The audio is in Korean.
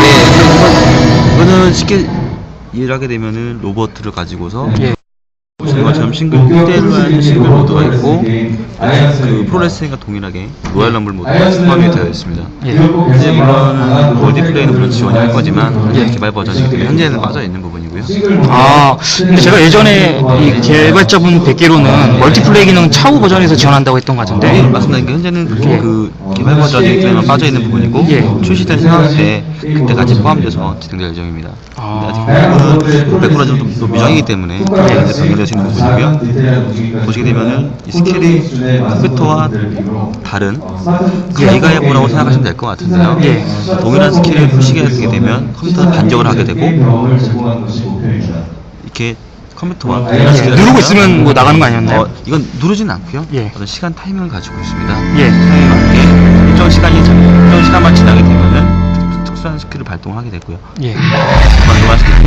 네. 이거는 쉽게 이해를 하게 되면은 로버트를 가지고서 예. 보시는 것처럼 싱글 1대1로 하는 싱글 모드가 있고 그 프로레슬링과 동일하게 로얄 럼블 모드가 포함이 되어 있습니다. 예. 현재 물론 멀티플레이는 물론 지원이 할 거지만 개발 버전이기 때문에 현재는 빠져 있는 부분이고요. 아, 근데 제가 예전에 이 개발자분 뵙기로는 멀티플레이 기능 차후 버전에서 지원한다고 했던 것 네, 같은데. 맞습니다. 이게 현재는 그, 그 개발 버전이기 때문에 빠져 있는 부분이고 예. 상황 때 그때까지 포함돼서 진행될 예정입니다. 아. 근데 아직 그 100%좀 또, 또 미정이기 때문에 현재 변경될 수 있는 부분 이고요. 보시게 되면은 이 스킬이 컴퓨터와 다른 가이가이보라고 생각하시면 될 것 같은데요. 예. 동일한 스킬을 푸시게 하게 되면 컴퓨터는 반격을 하게 되고 이렇게 컴퓨터와 동일한 스킬을 누르고 하면 있으면 뭐 나가는 거 아니었나요? 어, 이건 누르진 않고요. 예. 어떤 시간 타이밍을 가지고 있습니다. 예. 타이밍에 맞게 일정 시간이 일정 시간만 지나게 되면은 특- 특수한 스킬을 발동하게 되고요. 예. 방금할 수 있고